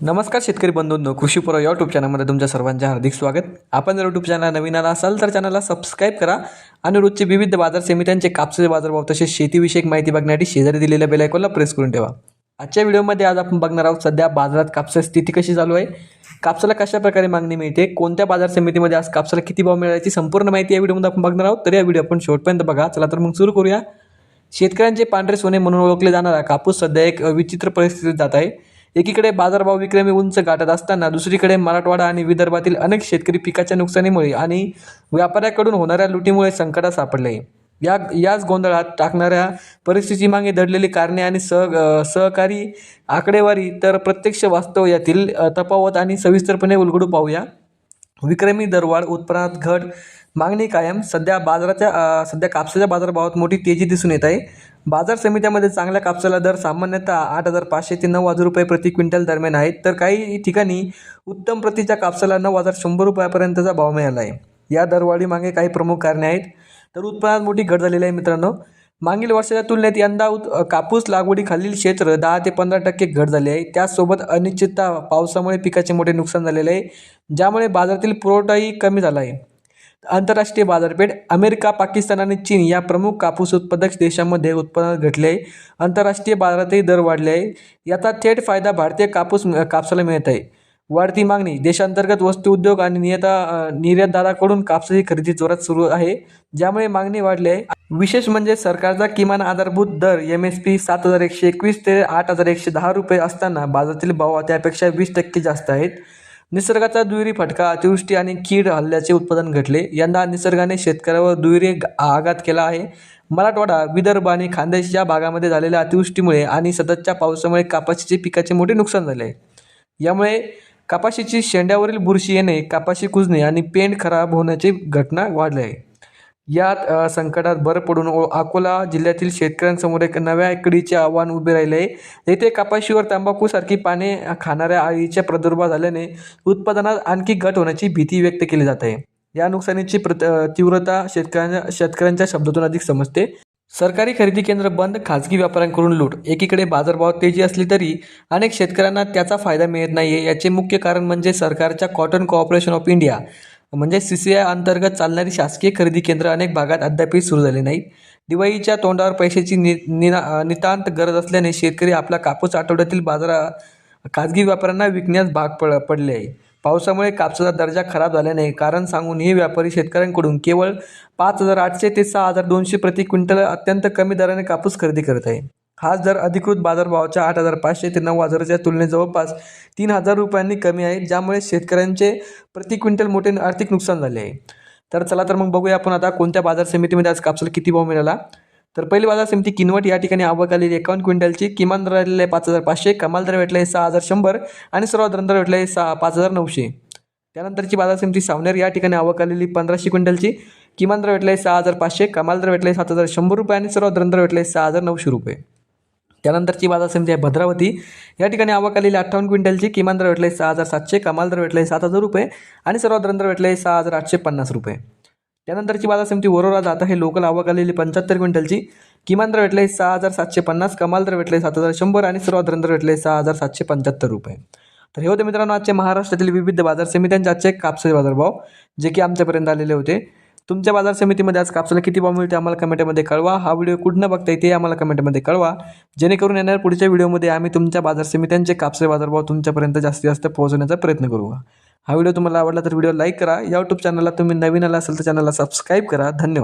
नमस्कार शेतकरी बंधूंनो कृषी या यूट्यूब चॅनलमध्ये तुमच्या सर्वांचे हार्दिक स्वागत. आपण जर यूट्यूब चॅनल नवीन आला असाल तर चॅनलला सबस्क्राईब करा आणि रोजचे विविध बाजार समित्यांचे कापसाचे बाजारभाव तसेच शेतीविषयक माहिती बघण्यासाठी शेजारी दिलेल्या बेलायकॉनला प्रेस करून ठेवा. आजच्या व्हिडिओमध्ये आज आपण बघणार आहोत सध्या बाजारात कापसाची स्थिती कशी चालू आहे कापसाला कशा प्रकारे मागणी मिळते कोणत्या बाजार समितीमध्ये आज कापसाला किती भाव मिळायची संपूर्ण माहिती या व्हिडिओमध्ये आपण बघणार आहोत. तर या व्हिडिओ आपण शेवटपर्यंत बघा. चला तर मग सुरू करूया. शेतकऱ्यांचे पांढरे सोने म्हणून ओळखले जाणारा कापूस सध्या एक विचित्र परिस्थितीत जात आहे. एकीकडे बाजारभाव विक्रमी उंच गाठत असताना दुसरीकडे मराठवाडा आणि विदर्भातील अनेक शेतकरी पिकाच्या नुकसानीमुळे आणि व्यापाऱ्याकडून होणाऱ्या लुटीमुळे संकटात सापडले. आहे या याच गोंधळात टाकणाऱ्या परिस्थितीची मागे दडलेली कारणे आणि सह सहकारी आकडेवारी तर प्रत्यक्ष वास्तव यातील तफावत आणि सविस्तरपणे उलगडू पाहूया. विक्रमी दरवाढ उत्पन्नात घट मागणी कायम. सध्या बाजाराच्या सध्या कापसाच्या बाजारभावात मोठी तेजी दिसून येत आहे. बाजार समित्यामध्ये चांगल्या कापसाला दर सामान्यतः आठ हजार पाचशे ते नऊ हजार रुपये प्रति क्विंटल दरम्यान आहेत. तर काही ठिकाणी उत्तम प्रतीच्या कापसाला नऊ हजार शंभर रुपयापर्यंतचा भाव मिळाला आहे. या दरवाढीमागे काही प्रमुख कारणे आहेत. तर उत्पन्नात मोठी घट झालेली आहे मित्रांनो. मागील वर्षाच्या तुलनेत यंदा उत कापूस लागवडीखालील क्षेत्र दहा ते पंधरा टक्के घट झाली आहे. त्याचसोबत अनिश्चितता पावसामुळे पिकाचे मोठे नुकसान झालेले आहे. ज्यामुळे बाजारातील पुरवठाही कमी झाला आहे. आंतरराष्ट्रीय बाजारपेठ अमेरिका पाकिस्तान आणि चीन या प्रमुख कापूस उत्पादक देशांमध्ये उत्पन्न घटले आहे. आंतरराष्ट्रीय बाजारातही दर वाढले आहे. याचा थेट फायदा भारतीय कापूस कापसाला मिळत आहे. वाढती मागणी देशांतर्गत वस्तू उद्योग आणि नियता निर्यातदाराकडून कापसाची खरेदी जोरात सुरू आहे ज्यामुळे मागणी वाढली आहे. विशेष म्हणजे सरकारचा किमान आधारभूत दर एम एस पी सात हजार एकशे एकवीस ते आठ हजार एकशे दहा रुपये असताना बाजारातील भाव त्यापेक्षा वीस टक्के जास्त आहेत. निसर्गाचा दुहेरी फटका अतिवृष्टी आणि कीड हल्ल्याचे उत्पादन घटले. यंदा निसर्गाने शेतकऱ्यावर दुहेरी आघात केला आहे. मराठवाडा विदर्भ आणि खानदेश या भागामध्ये झालेल्या अतिवृष्टीमुळे आणि सततच्या पावसामुळे कापाशीचे पिकाचे मोठे नुकसान झाले. आहे यामुळे कापाशीची शेंड्यावरील बुरशी येणे कापाशी कुजणे आणि पेंड खराब होण्याची घटना वाढली आहे. यात संकटात भर पडून अकोला जिल्ह्यातील शेतकऱ्यांसमोर एक नव्या इकडीचे आव्हान उभे राहिले आहे. येथे कपाशीवर तंबाखूसारखी पाने खाणाऱ्या आळीचा प्रादुर्भाव झाल्याने उत्पादनात आणखी घट होण्याची भीती व्यक्त केली जात आहे. या नुकसानीची प्रत तीव्रता शेतकऱ्यांच्या शेतकऱ्यांच्या शब्दातून अधिक समजते. सरकारी खरेदी केंद्र बंद खाजगी व्यापाऱ्यांकडून लूट. एकीकडे बाजारभाव तेजी असली तरी अनेक शेतकऱ्यांना त्याचा फायदा मिळत नाही आहे याचे मुख्य कारण म्हणजे सरकारच्या कॉटन कॉर्पोरेशन ऑफ इंडिया म्हणजे सी सी आय अंतर्गत चालणारी शासकीय खरेदी केंद्र अनेक भागात अद्यापही सुरू झाले नाहीत. दिवाळीच्या तोंडावर पैशाची नि निना नितांत गरज असल्याने शेतकरी आपला कापूस आठवड्यातील बाजारा खाजगी व्यापाऱ्यांना विकण्यास भाग पड पडले आहे. पावसामुळे कापसाचा दर्जा खराब झाल्याने कारण सांगून हे व्यापारी शेतकऱ्यांकडून केवळ पाच हजार आठशे ते सहा हजार दोनशे प्रति क्विंटल अत्यंत कमी दराने कापूस खरेदी करत आहे. हाच दर अधिकृत बाजारभावाच्या आठ हजार पाचशे ते नऊ हजाराच्या तुलनेत जवळपास तीन हजार रुपयांनी कमी आहे ज्यामुळे शेतकऱ्यांचे प्रति क्विंटल मोठे आर्थिक नुकसान झाले आहे. तर चला तर मग बघूया आपण आता कोणत्या बाजार समितीमध्ये आज कापसाला किती भाव मिळाला. तर पहिली बाजार समिती किनवट या ठिकाणी आवक आलेली एकावन्न क्विंटलची किमान दर आलेले पाच हजार पाचशे कमाल दर भेटला आहे सहा हजार शंभर आणि सर्वात दर भेटला आहे सहा पाच हजार नऊशे. त्यानंतरची बाजार समिती सावनेर या ठिकाणी आवक आलेली पंधराशे क्विंटलची किमान दर भेटला आहे सहा हजार पाचशे कमाल दर भेटला आहे सात हजार शंभर रुपये आणि सर्वात दर भेटला आहे सहा हजार नऊशे रुपये. त्यानंतरची बाजार समिती आहे भद्रावती. या ठिकाणी आवक आलेली अठ्ठावन्न क्विंटलची किमान दर भेटले सहा हजार सातशे कमाल दर भेटले सात हजार रुपये आणि सर्वात दर भेटले सहा हजार आठशे पन्नास रुपये. त्यानंतरची बाजार समिती वरोरा जात आहे लोकल आवक आलेली पंच्याहत्तर क्विंटलची किमान दर भेटले सहा हजार सातशे पन्नास कमाल दर भेटले सात हजार शंभर आणि सर्वात दर भेटले सहा हजार सातशे पंच्याहत्तर रुपये. तर हे होते मित्रांनो आजचे महाराष्ट्रातील विविध बाजार समित्यांचे आजचे कापसाचे बाजारभाव जे की आमच्यापर्यंत आलेले होते. तुमच्या बाजार समितीमध्ये आज कापसाला किती भाव मिळते आम्हाला कमेंटमध्ये कळवा. हा व्हिडिओ कुठनं बघता येते आम्हाला कमेंटमध्ये कळवा. जेणेकरून येणार पुढच्या व्हिडिओमध्ये आम्ही तुमच्या बाजार समित्यांचे कापसे बाजारभाव तुमच्यापर्यंत जास्तीत जास्त पोहोचवण्याचा प्रयत्न करू. हा व्हिडिओ तुम्हाला आवडला तर व्हिडिओ लाईक करा. या यूट्यूब चॅनलला तुम्ही नवीन आला असेल तर चॅनलला सबस्क्राईब करा. धन्यवाद.